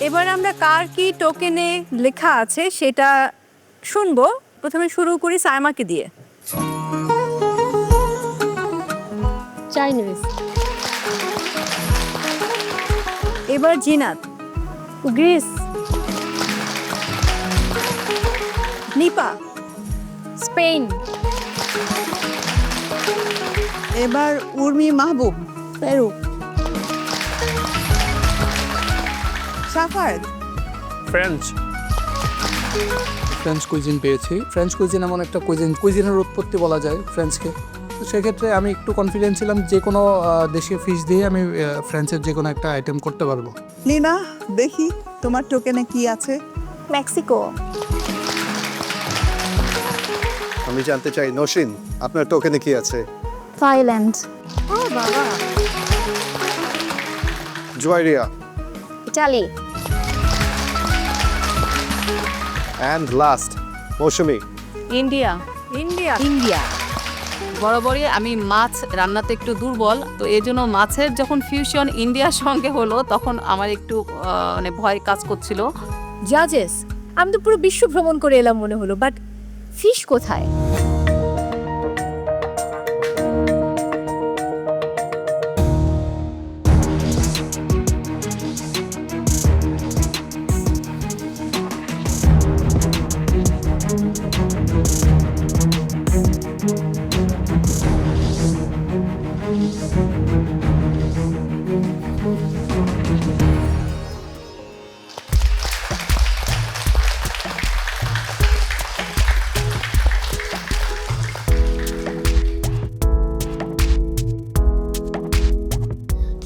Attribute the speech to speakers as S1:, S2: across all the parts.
S1: এবার আমরা কার কি টোকেনে লেখা আছে সেটা শুনব। প্রথমে শুরু করি সায়মাকে দিয়ে।
S2: চাইনিজ।
S1: এবার জিনাত।
S2: গ্রিস।
S1: নিপা।
S2: স্পেন
S3: এবার Urmi Mahbub
S2: Peru.
S3: Safar
S4: French French cuisine পেয়েছি। ফ্রেঞ্চ কুইজিন এমন একটা কুইজিন কুইজিনের উৎপত্তি বলা যায় ফ্রেঞ্চকে তো সেক্ষেত্রে আমি একটু কনফিডেন্ট ছিলাম যে কোনো দেশীয় ফিশ দিয়ে আমি ফ্রেঞ্চের যে কোনো একটা আইটেম করতে পারব।
S3: লিনা দেখি তোমার টোকেনে কি আছে?
S2: মেক্সিকো
S5: আমি জানতে চাই নসিন আপনার টোকেনে কি আছে?
S2: Thailand
S5: Juairia
S2: Italy
S5: and last Mousumi
S6: India
S1: India
S6: India বরাবরই আমি মাছ রান্নাতে একটু দুর্বল তো এই জন্য মাছের যখন ফিউশন ইন্ডিয়ার সঙ্গে হলো তখন আমার একটু মানে ভয় কাজ করছিল।
S2: জাজেস আমি তো পুরো বিশ্ব ভ্রমণ করে এলাম মনে হলো বাট ফিশ কোথায়?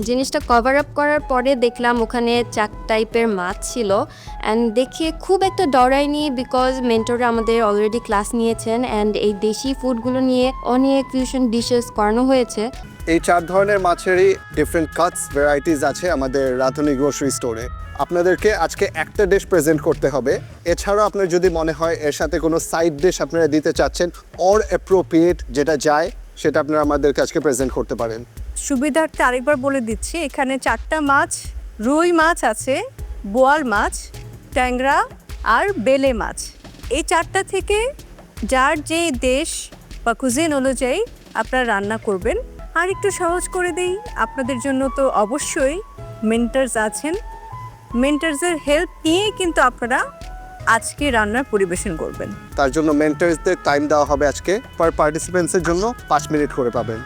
S7: জিনিসটা কভার আপ করার পরে দেখলাম ওখানে চাক টাইপের মাছ ছিল অ্যান্ড দেখে খুব একটা ডরাইনি বিকজ মেন্টররা আমাদের অলরেডি ক্লাস নিয়েছেন অ্যান্ড এই দেশি ফুডগুলো নিয়ে অনেক ফিউশন ডিশেস করানো হয়েছে।
S5: এই চার ধরনের মাছেরই ডিফারেন্ট কাটস ভ্যারাইটিস আছে আমাদের রাধুনি গ্রোসারি স্টোরে আপনাদেরকে আজকে একটা ডিশ প্রেজেন্ট করতে হবে। এছাড়াও আপনার যদি মনে হয় এর সাথে কোনো সাইড ডিশ আপনারা দিতে চাচ্ছেন অর অ্যাপ্রোপ্রিয়েট যেটা যায়, সেটা আপনারা আমাদেরকে আজকে প্রেজেন্ট করতে পারেন।
S1: সুবিধার্থে আরেকবার বলে দিচ্ছি, এখানে চারটা মাছ, রুই মাছ আছে, বোয়াল মাছ, ট্যাংরা আর বেলে মাছ। এই চারটা থেকে যার যে দেশ বা কুজিন অনুযায়ী আপনারা রান্না করবেন, আর একটু সহজ করে দেই, আপনাদের জন্য তো অবশ্যই মেন্টার্স আছেন। মেন্টার্সের হেল্প নিয়ে কিন্তু আপনারা আজকে রান্নার পরিবেশন করবেন।
S5: তার জন্য মেন্টার্সদের টাইম দেওয়া হবে আজকে। পার পার্টিসিপেন্টসের জন্য পাঁচ মিনিট করে পাবেন।